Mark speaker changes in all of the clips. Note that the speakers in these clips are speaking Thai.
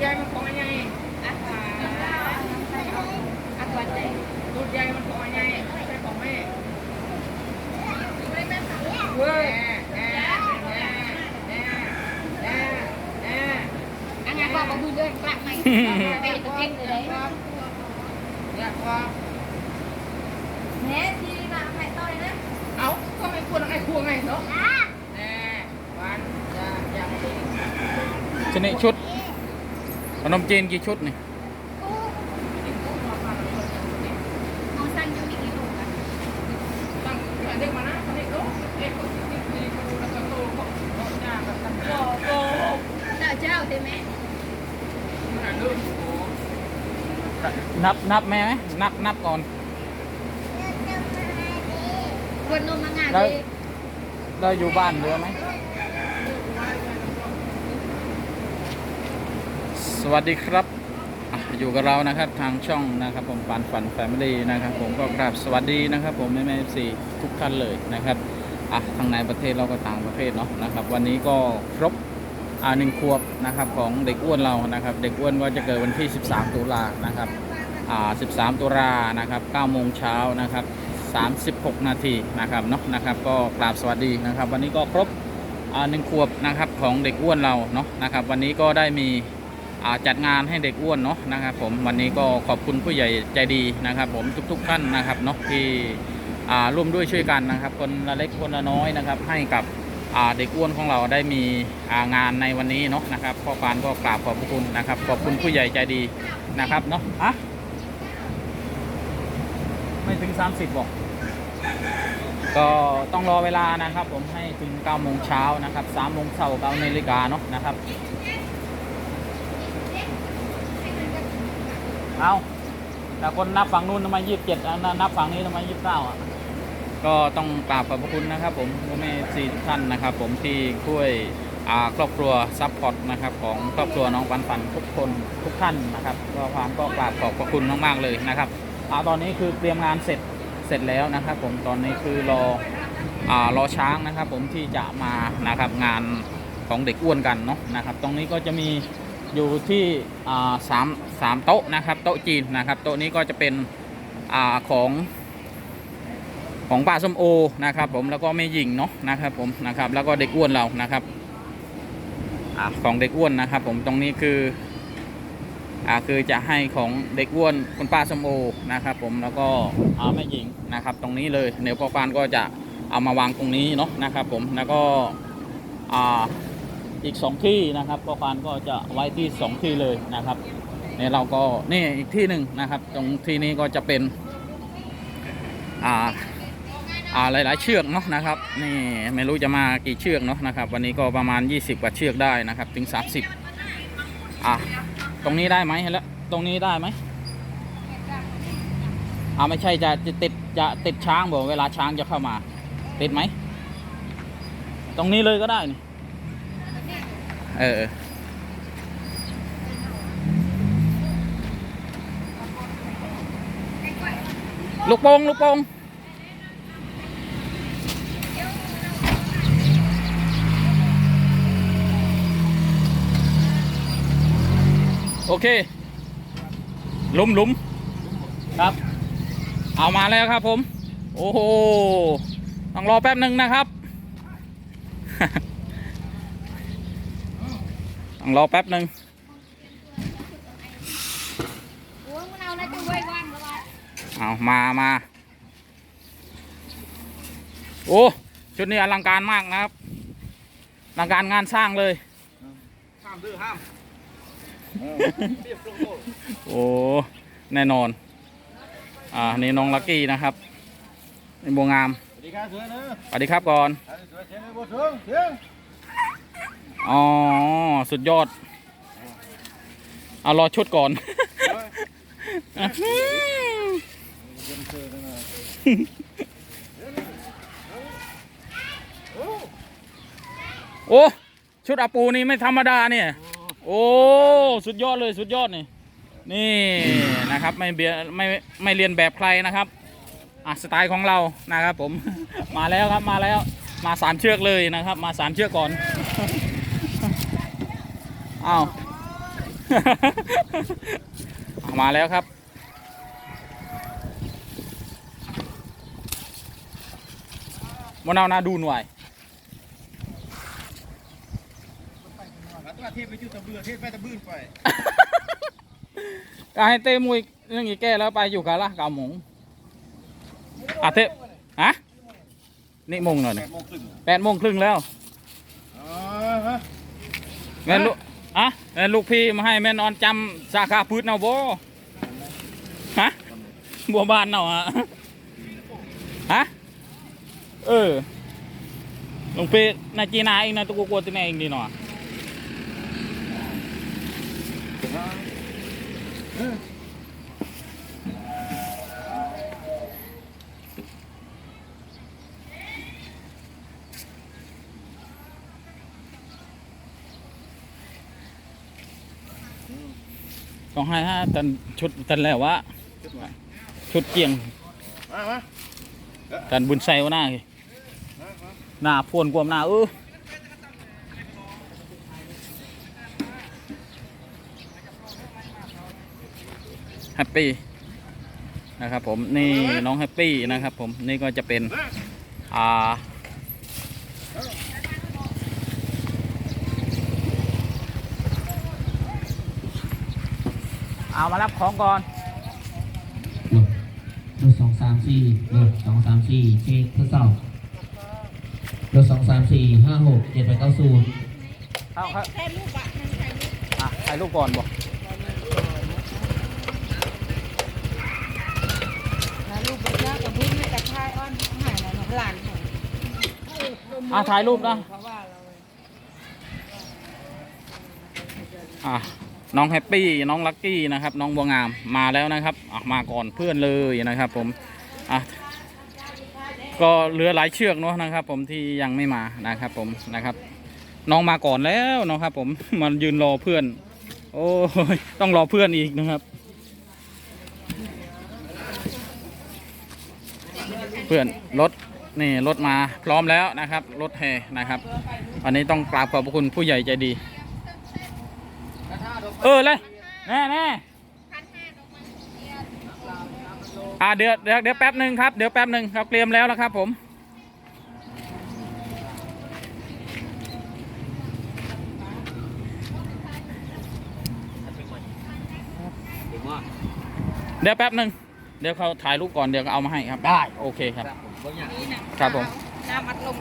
Speaker 1: ใหญ่มันของใหญ่
Speaker 2: อาหารอาหารเด็ก
Speaker 1: ตูดใหญ่มันของใหญ่ไม่ใช่ของแม่เว้ยแน่แน่แข
Speaker 3: นมจีนกี่ชุดนี่
Speaker 2: เอาสั่งจะมีกี่ลูกอ่ะ
Speaker 1: ตั้งเด็กมานะเด็กลูกเด็กคนที่ดีคนแล้วก็โตก็ก็ยากแบบตั้งโตโต
Speaker 2: เจ้าเจ้าใช่ไหม
Speaker 1: ขนาดลูก
Speaker 3: นับนับแม่ไหมนับนับก่อน
Speaker 2: คนนมมางาน
Speaker 3: แล้ว
Speaker 2: เลย
Speaker 3: เราอยู่บ้านเรือไหม สวัสดีครับอยู่กับเรานะครับทางช่องนะครับผมปานฝันแฟมิลี่นะครับผมก็กราบสวัสดีนะครับ ผมแม่แม่ซีทุกท่านเลยนะครับอะทางในประเทศเราก็ต่างประเทศเนาะนะครับ วันนี้ก็ครบอ่าหนึ่งขวบนะครับของเด็กอ้วนเรานะครับ เด็กอ้วนก็จะเกิดวันที่ 13 ตุลานะครับอ่า13 ตุลานะครับ9โมงเช้านะครับ36 นาทีนะครับเนาะนะครับ ก็กราบสวัสดีนะครับ วันนี้ก็ครบอ่าหนึ่งขวบนะครับของเด็กอ้วนเราเนาะนะครับ วันนี้ก็ได้มี จัดงานให้เด็กอ้วนเนาะนะครับผมวันนี้ก็ขอบคุณผู้ใหญ่ใจดีนะครับ ผมทุกๆท่านนะครับเนาะที่ร่วมด้วยช่วยกันนะครับ คนละเล็กคนละน้อยนะครับ ให้กับเด็กอ้วนของเราได้มีงานในวันนี้เนาะนะครับพ่อปานก็กราบขอบคุณนะครับ ขอบคุณผู้ใหญ่ใจดีนะครับเนาะอะไม่ถึง 30บอกก็ต้องรอเวลานะครับ ผมให้ถึง9โมงเช้านะครับ3โมงเช้า9นาฬิกาเนาะนะครับ เอาแต่คนนับฝั่งนู้นทำไมยี่สิบเจ็ดนับฝั่งนี้ทำไมยี่สิบเก้าอะก็ต้องกราบขอบพระคุณนะครับ ผมพ่อแม่สี่ท่านนะครับ ผมที่ช่วยครอบครัวซัพพอร์ตนะครับของครอบครัวน้องปันปันทุกคนทุกท่านนะครับก็ความก็กราบขอบพระคุณมากๆเลยนะครับอตอนนี้คือเตรียมงานเสร็จเสร็จแล้วนะครับ ผมตอนนี้คือรออรอช้างนะครับ ผมที่จะมานะครับงานของเด็กอ้วนกันเนาะนะครับ ตรงนี้ก็จะมี อยู่ที่อ่าสามสามโต๊ะนะครับ โต๊ะจีนนะครับ โต๊ะนี้ก็จะเป็นอ่าของของป้าส้มโอนะครับ ผมแล้วก็แม่หญิงเนาะนะครับผมนะครับ แล้วก็เด็กอ้วนเรานะครับอ่าของเด็กอ้วนนะครับ ผมตรงนี้คืออ่าคือจะให้ของเด็กอ้วนคุณป้าส้มโอนะครับ ผมแล้วก็อ่าแม่หญิงนะครับ ตรงนี้เลยเดี๋ยวพ่อปานก็จะเอามาวางตรงนี้เนาะนะครับ ผมแล้วก็อ่า อีกสองที่นะครับพ่อปานก็จะไว้ที่สองที่เลยนะครับเนี่ยเราก็นี่อีกที่หนึ่งนะครับ ตรงที่นี้ก็จะเป็นอ่าอ่าหลาย ๆ เชือกเนาะนะครับนี่ไม่รู้จะมากี่เชือกเนาะนะครับ วันนี้ก็ประมาณ 20กว่าเชือกได้นะครับ ถึง 30อะตรงนี้ได้ไหมแล้วตรงนี้ได้ไหมอ่าไม่ใช่จะจะติดจะติดช้างบอกเวลาช้างจะเข้ามา ติดไหม ตรงนี้เลยก็ได้นี่ เออ ลูกโป่งลูกโป่งโอเคหลุมหลุมครับ เอามาแล้วครับผม โอ้โห ต้องรอแป๊บหนึ่งนะครับ ต้อง รอแป๊บหนึ่ง
Speaker 2: โอ้มันเอาแล้วจะไว้วันละวัน
Speaker 3: เอามามาโอ้ชุดนี้อลังการมากนะครับอลังการงานสร้างเลย
Speaker 1: ห้ามดื้อห้ามเรียบร้อย
Speaker 3: โอ้แน่นอน อ่า นี่น้องลักกี้นะครับนี่บัวงาม
Speaker 1: สวัสดีครับเสือเนอะ
Speaker 3: สวัสดีครับก่อน
Speaker 1: เสื
Speaker 3: อ๋อ สุดยอด เอารอชุดก่อน โอ้ ชุดอาปูนี่ไม่ธรรมดาเนี่ย โอ้ สุดยอดเลยสุดยอดนี่ นี่นะครับ ไม่เบียไม่ไม่เรียนแบบใครนะครับ อะสไตล์ของเรานะครับผม มาแล้วครับมาแล้ว มาสามเชือกเลยนะครับ มาสามเชือกก่อน อ้าวเอามาแล้วครับ มะนาวนาดูหน่วย
Speaker 4: ตัวเทพไปจุดตะเบือเทพไปตะบื้นไป
Speaker 3: ก็ให้เต้มวยเรื่องอีแก้แล้วไปอยู่กันละเก้าโมงอะเทพฮะนี่โมงหน่อย
Speaker 4: แป
Speaker 3: นี่
Speaker 4: ดโมงครึ่ง
Speaker 3: แปดโมงครึ่งแล้ว
Speaker 4: อ๋อฮะ
Speaker 3: แม่นลูก อะลูกพี่มาให้แม่นอนจำสาขาพืชเนาโบฮะบัวบานเนาะฮะฮะเออลุงพี่นาจีนาเองนะตุกกลัวตัวเองดีหน่อย ต้องให้ฮะตันชุดตันแล้ววะ
Speaker 4: จุดมา
Speaker 3: ชุดเกียง
Speaker 4: มามา
Speaker 3: ตันบุญใส่วะหน้าสิหน้าพวนกวมหน้าเออแฮปปี้นะครับผมนี่น้องแฮปปี้นะครับผมนี่ก็จะเป็นอ่า เอามารับของก่อน
Speaker 5: หลบรถสองสามสี่รถสองสามสี่เช็คทดสอบรถสองสามสี่ห้าหกเจ็ดแปดเก้าศูนย์
Speaker 3: เอาครับ
Speaker 2: แค่ลูกอะนั่นใครลูก
Speaker 3: อะถ่ายรูปก่อนบอก
Speaker 2: นะลูกเป็นเนื้อกับบุ้งไม่กระชายอ้อนหายแล้วหลานของ
Speaker 3: อะถ่ายรูปนะ
Speaker 2: เพราะว่าเรา
Speaker 3: อะ น้องแฮปปี้น้องลักกี้นะครับ น้องบัวงามมาแล้วนะครับมาก่อนเพื่อนเลยนะครับ ผมอะก็เหลือหลายเชือกเนาะนะครับ ผมที่ยังไม่มานะครับ ผมนะครับ น้องมาก่อนแล้วนะครับ ผมมันยืนรอเพื่อน โอ้ยต้องรอเพื่อนอีกนะครับ เพื่อนรถนี่รถมาพร้อมแล้วนะครับรถแห่นะครับวันนี้ต้องกราบขอบพระคุณผู้ใหญ่ใจดี เออเลยแน่แน่อ่าเดี๋ยวเดี๋ยวเดี๋ยวแป๊บหนึ่งครับเดี๋ยวแป๊บหนึ่งครับเตรียมแล้วนะครับผมเดี๋ยวแป๊บหนึ่งเดี๋ยวเขาถ่ายรูปก่อนเดี๋ยวก็เอามาให้ครับได้โอเคครับครับผม
Speaker 2: น้ำอัดลม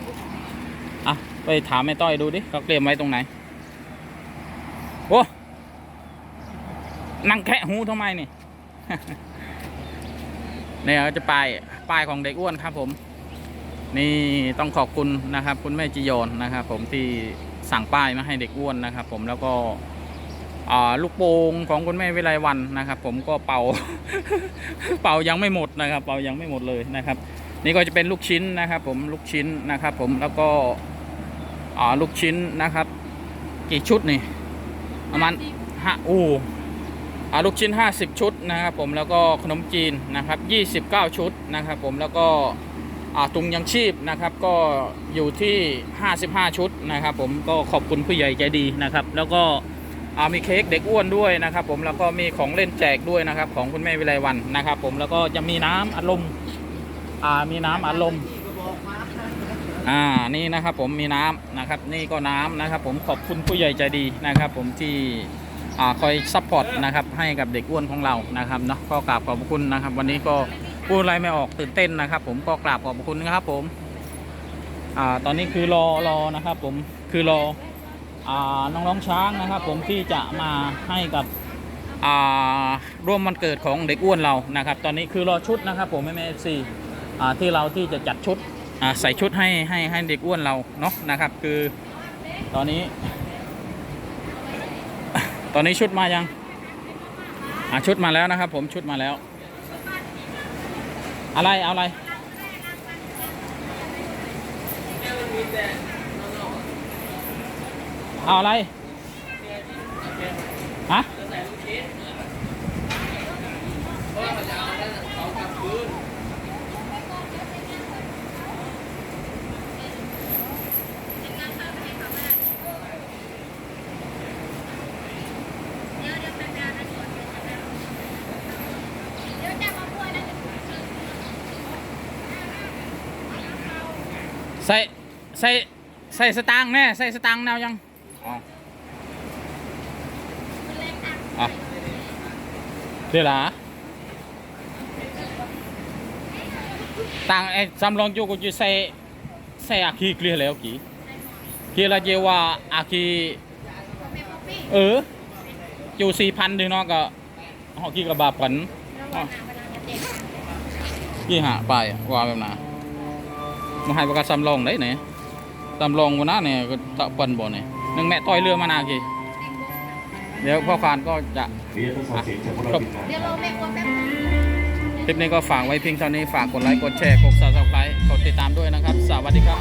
Speaker 3: อะไปถามแม่ต้อยดูดิเขาเตรียมไว้ตรงไหนโอ้ นั่งแคะหูทำไมนี่เนี่ยจะป้ายป้ายของเด็กอ้วนครับผม นี่ต้องขอบคุณนะครับ คุณแม่จิโยนนะครับ ผมที่สั่งป้ายมาให้เด็กอ้วนนะครับ ผมแล้วก็ลูกโป่งของคุณแม่วิไลวันนะครับ ผมก็เป่า เป่ายังไม่หมดนะครับ เป่ายังไม่หมดเลยนะครับ นี่ก็จะเป็นลูกชิ้นนะครับ ผมลูกชิ้นนะครับ ผมแล้วก็ลูกชิ้นนะครับ กี่ชุดนี่ประมาณห้าอ้ ลูกชิ้น 50 ชุดนะครับผมแล้วก็ขนมจีนนะครับ 29 ชุดนะครับผมแล้วก็ตุงยังชีพนะครับก็อยู่ที่ 55 ชุดนะครับผมก็ขอบคุณผู้ใหญ่ใจดีนะครับ แล้วก็มีเค้กเด็กอ้วนด้วยนะครับ ผมแล้วก็มีของเล่นแจกด้วยนะครับ ของคุณแม่วิไลวันนะครับ ผมแล้วก็จะมีน้ำอัดลมอ่ามีน้ำอัดลมอ่านี่นะครับผมมีน้ำนะครับ นี่ก็น้ำนะครับ ผมขอบคุณผู้ใหญ่ใจดีนะครับ ผมที่ คอยซัพพอร์ตนะครับให้กับเด็กอ้วนของเรานะครับเนาะก็กราบขอบคุณนะครับ วันนี้ก็พูดอะไรไม่ออกตื่นเต้นนะครับ ผมก็กราบขอบคุณนะครับผมอ่าตอนนี้คือรอรอนะครับ ผมคือรออ่าน้องๆช้างนะครับ ผมที่จะมาให้กับอ่าร่วมวันเกิดของเด็กอ้วนเรานะครับ ตอนนี้คือรอชุดนะครับ ผมแม่แม่เอฟซีอ่าที่เราที่จะจัดชุดอ่าใส่ชุดให้ให้ให้เด็กอ้วนเราเนาะนะครับ คือตอนนี้ ตอนนี้ชุดมายังอะชุดมาแล้วนะครับ ผมชุดมาแล้ว อะไรเอาอะไรเอาอะไรฮะ ใส่ใส่ใส่สตางค์แน่ใส่สตางค์แนวยังอ๋ออะเดี๋ยวละตังไอ้จำลองอยู่กูจะใส่ใส่อาคีเคลียแล้วกี่เคลียละเจว่าอาคีเออจูสี่พันดีเนาะก็หอกี่กระบาปันกี่หาไปว่าแบบน่ะ มาให้ประกาศจำลองได้ไหนจำลองวันนั้นเนี่ยก็ตะปันบ่เนี่ยนึงแม่ต้อยเรือมานากี่เดี๋ยวพ่อคานก็จะ
Speaker 6: ครับ
Speaker 3: คลิปนี้ก็ฝากไว้เพียงเท่านี้ฝากกดไลค์กดแชร์กดซับสไครต์กดติดตามด้วยนะครับ สวัสดีครับ